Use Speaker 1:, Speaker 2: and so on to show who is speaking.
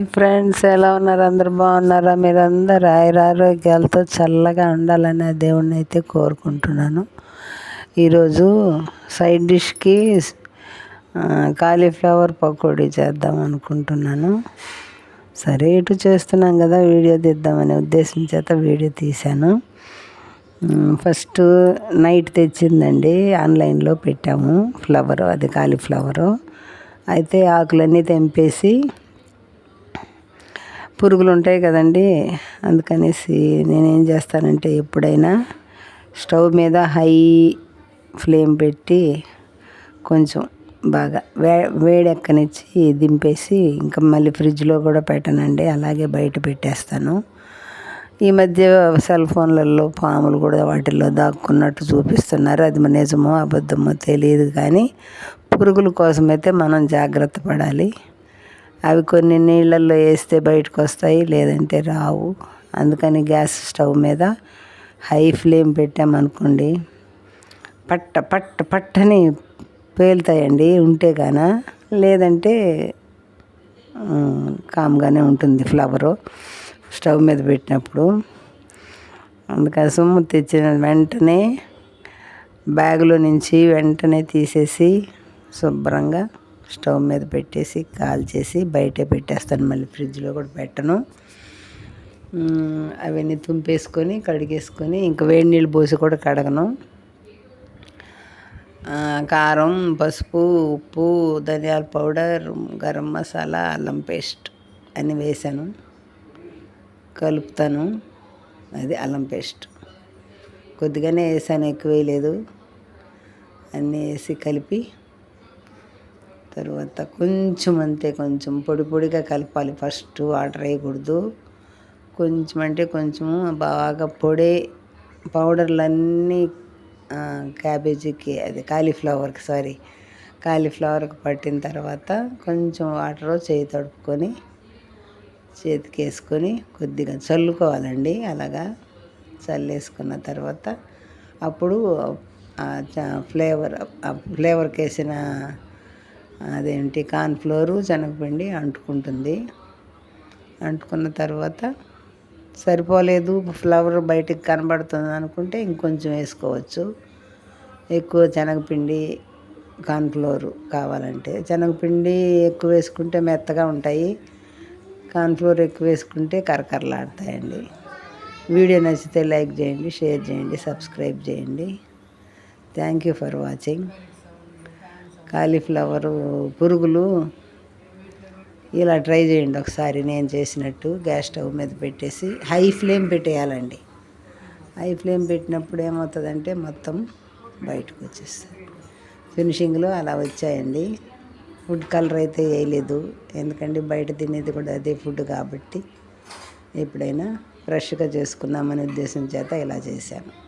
Speaker 1: Friends ఎలా ఉన్నారు? అందరు బాగున్నారా? మీరందరూ అందరు ఆయురారోగ్యాలతో చల్లగా ఉండాలని ఆ దేవుణ్ణి అయితే కోరుకుంటున్నాను. ఈరోజు సైడ్ డిష్కి కాలీఫ్లవర్ పకోడీ చేద్దాం అనుకుంటున్నాను. సరే ఇటు చేస్తున్నాం కదా వీడియో తీద్దామనే ఉద్దేశం చేత వీడియో తీశాను. ఫస్ట్ నైట్ తెచ్చిందండి ఆన్లైన్లో పెట్టాము ఫ్లవరు అది కాలీఫ్లవరు. అయితే ఆకులన్నీ తెంపేసి పురుగులు ఉంటాయి కదండి. అందుకనేసి నేనేం చేస్తానంటే ఎప్పుడైనా స్టవ్ మీద హై ఫ్లేమ్ పెట్టి కొంచెం బాగా వే వేడెక్కనిచ్చి దింపేసి ఇంకా మళ్ళీ ఫ్రిడ్జ్లో కూడా పెట్టనండి. అలాగే బయట పెట్టేస్తాను. ఈ మధ్య సెల్ ఫోన్లలో పాములు కూడా వాటిల్లో దాక్కున్నట్టు చూపిస్తున్నారు. అది నిజమో అబద్ధమో తెలియదు కానీ పురుగుల కోసమైతే మనం జాగ్రత్త పడాలి. అవి కొన్ని నీళ్ళల్లో వేస్తే బయటకు వస్తాయి లేదంటే రావు. అందుకని గ్యాస్ స్టవ్ మీద హై ఫ్లేమ్ పెట్టామనుకోండి పట్ట పట్ట పట్టని పేలుతాయండి ఉంటే గాన. లేదంటే కామ్గానే ఉంటుంది ఫ్లవరు స్టవ్ మీద పెట్టినప్పుడు. అందుకని సొమ్ము తెచ్చిన వెంటనే బ్యాగులో నుంచి వెంటనే తీసేసి శుభ్రంగా స్టవ్ మీద పెట్టేసి కాల్చేసి బయటే పెట్టేస్తాను. మళ్ళీ ఫ్రిడ్జ్లో కూడా పెట్టను. అవన్నీ తుంపేసుకొని కడిగేసుకొని ఇంకా వేడి నీళ్ళు పోసి కూడా కడగను. కారం పసుపు ఉప్పు ధనియాల పౌడర్ గరం మసాలా అల్లం పేస్ట్ అన్నీ వేసాను. కలుపుతాను. అది అల్లం పేస్ట్. కొద్దిగానే వేసాను ఎక్కువ వేయలేదు. అన్నీ వేసి కలిపి తర్వాత కొంచెం అంతే కొంచెం పొడి పొడిగా కలపాలి. ఫస్ట్ వాటర్ వేయకూడదు. కొంచెం అంటే కొంచెము బాగా పొడి పౌడర్లన్నీ క్యాబేజీకి అది కాలీఫ్లవర్కి సారీ కాలీఫ్లవర్కి పట్టిన తర్వాత కొంచెం వాటర్ చేయి తడుపుకొని చేతికి వేసుకొని కొద్దిగా చల్లుకోవాలండి. అలాగా చల్లేసుకున్న తర్వాత అప్పుడు ఫ్లేవర్ ఫ్లేవర్కి వేసిన అదేంటి కార్న్ఫ్లోరు శనగపిండి అంటుకుంటుంది. అంటుకున్న తర్వాత సరిపోలేదు ఫ్లవర్ బయటికి కనబడుతుంది అనుకుంటే ఇంకొంచెం వేసుకోవచ్చు. ఎక్కువ శనగపిండి కార్న్ఫ్లోరు కావాలంటే. శనగపిండి ఎక్కువ వేసుకుంటే మెత్తగా ఉంటాయి. కార్న్ఫ్లోర్ ఎక్కువ వేసుకుంటే కరకరలాడతాయండి. వీడియో నచ్చితే లైక్ చేయండి షేర్ చేయండి సబ్స్క్రైబ్ చేయండి. Thank you for watching. Cauliflower పురుగులు ఇలా ట్రై చేయండి ఒకసారి. నేను చేసినట్టు గ్యాస్ స్టవ్ మీద పెట్టేసి హై ఫ్లేమ్ పెట్టేయాలండి. హై ఫ్లేమ్ పెట్టినప్పుడు ఏమవుతుందంటే మొత్తం బయటకు వచ్చేస్తుంది. ఫినిషింగ్లో అలా వచ్చాయండి. ఫుడ్ కలర్ అయితే వేయలేదు. ఎందుకంటే బయట తినేది కూడా అదే ఫుడ్ కాబట్టి ఎప్పుడైనా ఫ్రెష్గా చేసుకుందామనే ఉద్దేశం చేత ఇలా చేశాను.